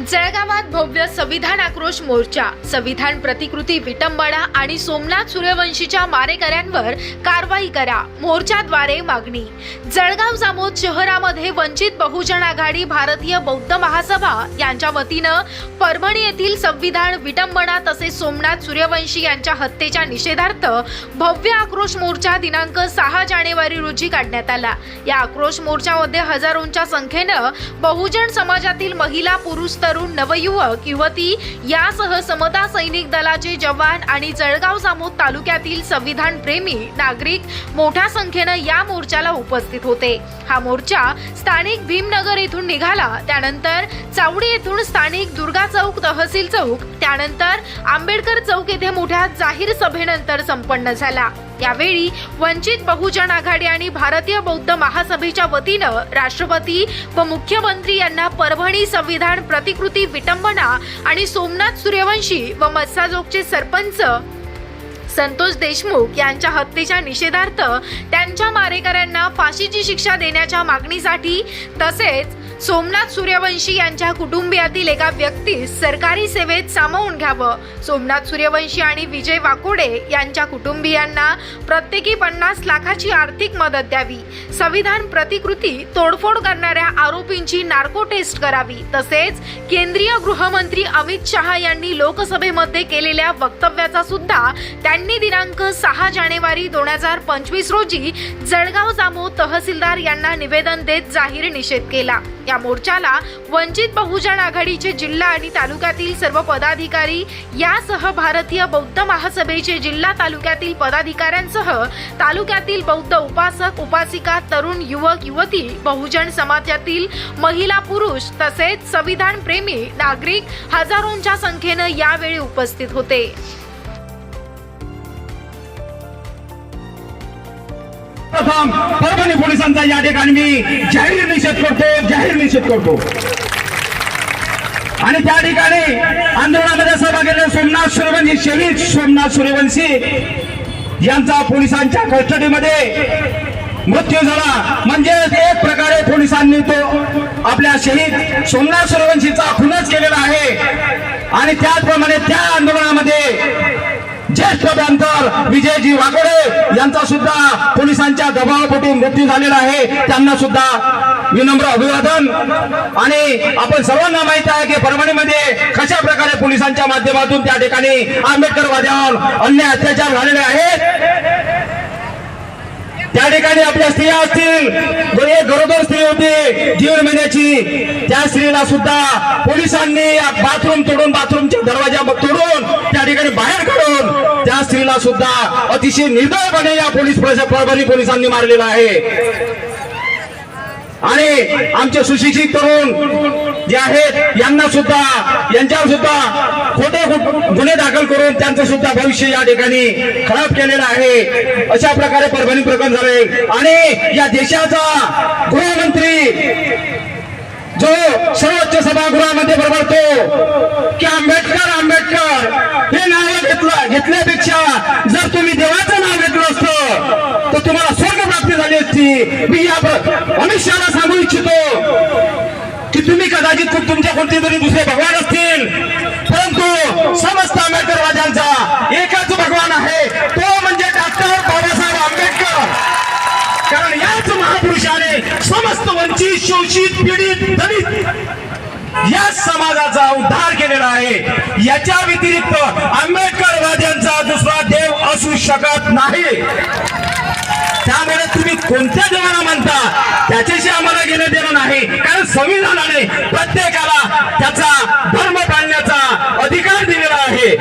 जळगावात भव्य संविधान आक्रोश मोर्चा. संविधान प्रतिकृती विटंबना आणि सोमनाथ सूर्यवंशीच्या मारेकऱ्यांवर कारवाई करा मोर्चाद्वारे मागणी. जळगाव जामोद शहरामध्ये वंचित बहुजन आघाडी भारतीय बौद्ध महासभा यांच्या वतीनं परभणी येथील संविधान विटंबना तसेच सोमनाथ सूर्यवंशी यांच्या हत्येच्या निषेधार्थ भव्य आक्रोश मोर्चा दिनांक सहा जानेवारी रोजी काढण्यात आला. या आक्रोश मोर्चामध्ये हजारोंच्या संख्येनं बहुजन समाजातील महिला पुरुष तरुण नवयुवक युवती यासह समता सैनिक दलाचे जवान आणि जळगाव जामोद तालुक्यातील संविधान प्रेमी नागरिक मोठ्या संख्येनं या मोर्चाला उपस्थित होते. हा मोर्चा स्थानिक भीमनगर येथून निघाला. त्यानंतर चावडी येथून स्थानिक दुर्गा चौक तहसील चौक त्यानंतर आंबेडकर चौक येथे मोठ्या जाहीर सभेनंतर संपन्न झाला. यावेळी वंचित बहुजन आघाडी आणि भारतीय बौद्ध महासभेच्या वतीनं राष्ट्रपती व मुख्यमंत्री यांना परभणी संविधान प्रतिकृती विटंबना आणि सोमनाथ सूर्यवंशी व मत्साजोगचे सरपंच संतोष देशमुख यांच्या हत्येच्या निषेधार्थ त्यांच्या मारेकऱ्यांना फाशीची शिक्षा देण्याच्या मागणीसाठी तसेच सोमनाथ सूर्यवंशी यांच्या कुटुंबियातील एका व्यक्तीस सरकारी सेवेत सामावून घ्यावं. सोमनाथ सूर्यवंशी आणि विजय वाकोडे यांच्या कुटुंबियांना प्रत्येकी पन्नास लाखाची आर्थिक मदत द्यावी. संविधान प्रतिकृती तोडफोड करणाऱ्या आरोपींची नार्को टेस्ट करावी. तसेच केंद्रीय गृहमंत्री अमित शहा यांनी लोकसभेमध्ये केलेल्या वक्तव्याचा सुद्धा त्यांनी दिनांक सहा जानेवारी दोन हजार पंचवीस रोजी जळगाव जामो तहसीलदार यांना निवेदन देत जाहीर निषेध केला. या मोर्चाला वंचित बहुजन आघाडीचे जिल्हा आणि तालुक्यातील सर्व पदाधिकारी यासह भारतीय बौद्ध महासभेचे जिल्हा तालुक्यातील पदाधिकाऱ्यांसह तालुक्यातील बौद्ध उपासक उपासिका तरुण युवक युवती बहुजन समाजातील महिला पुरुष तसेच संविधान प्रेमी नागरिक हजारोंच्या संख्येनं यावेळी उपस्थित होते. प्रथम परभणी पोलिसांचा या ठिकाणी मी जाहीर निषेध करतो जाहीर निषेध करतो. आणि त्या ठिकाणी आंदोलनामध्ये सहभागी झालेले सोमनाथ सूर्यवंशी शहीद सोमनाथ सूर्यवंशी यांचा पोलिसांच्या कस्टडीमध्ये मृत्यू झाला. म्हणजे एक प्रकारे पोलिसांनी तो आपल्या शहीद सोमनाथ सूर्यवंशीचा खूनच केलेला आहे. आणि त्याचप्रमाणे त्या विजयजी वाघोडे यांचा सुद्धा पोलिसांच्या दबावापोटी मृत्यू झालेला आहे. त्यांना सुद्धा विनम्र अभिवादन. आणि आपण सर्वांना माहीत आहे की परभणीमध्ये कशा प्रकारे पोलिसांच्या माध्यमातून त्या ठिकाणी आंबेडकर अन्य अन्याय अत्याचार झालेले आहेत? त्या ठिकाणी आपल्या स्त्रिया असतील. एक गरोदर स्त्री होती. जीवन महिन्याची. त्या स्त्रीला सुद्धा पोलिसांनी बाथरूम तोडून बाथरूमच्या दरवाजा तोडून त्या ठिकाणी बाहेर काढून त्या सुद्धा अतिशय निर्दयपणे या पोलीस परभणी पोलिसांनी मारलेला आहे. आणि आमचे सुशिक्षित तरुण जे आहेत यांना सुद्धा यांच्यावर सुद्धा खोटे गुन्हे दाखल करून त्यांचं सुद्धा भविष्य या ठिकाणी खराब केलेलं आहे. अशा प्रकारे परभणी प्रकरण झाले आणि या देशाचा गृहमंत्री जो सर्वोच्च सभागृह बरोबरतो की आंबेडकर आंबेडकर हे नाव घेतलं घेतल्यापेक्षा जर तुम्ही देवाचं नाव घेतलं असतं तर तुम्हाला स्वर्ग प्राप्ती झाली मी या अमित शहाला सांगू इच्छितो की तुम्ही कदाचित तुमच्या कोणते तरी दुसरे भगवान असतील. परंतु समस्त आंबेडकरवाद्यांचा एकाच भगवान आहे. तो म्हणजे डॉक्टर बाबासाहेब आंबेडकर. कारण याच महापुरुषाने समस्त वंचित शोषित पीडित दलित या समाजाचा उद्धार केलेला आहे. याच्या व्यतिरिक्त आंबेडकरवाद्यांचा दुसरा देव असू शकत नाही. त्यामुळे तुम्ही कोणत्या देवाला म्हणता त्याच्याशी आम्हाला घेणं देणं नाही. कारण संविधानाने प्रत्येकाला त्याचा धर्म पाळण्याचा अधिकार दिलेला आहे.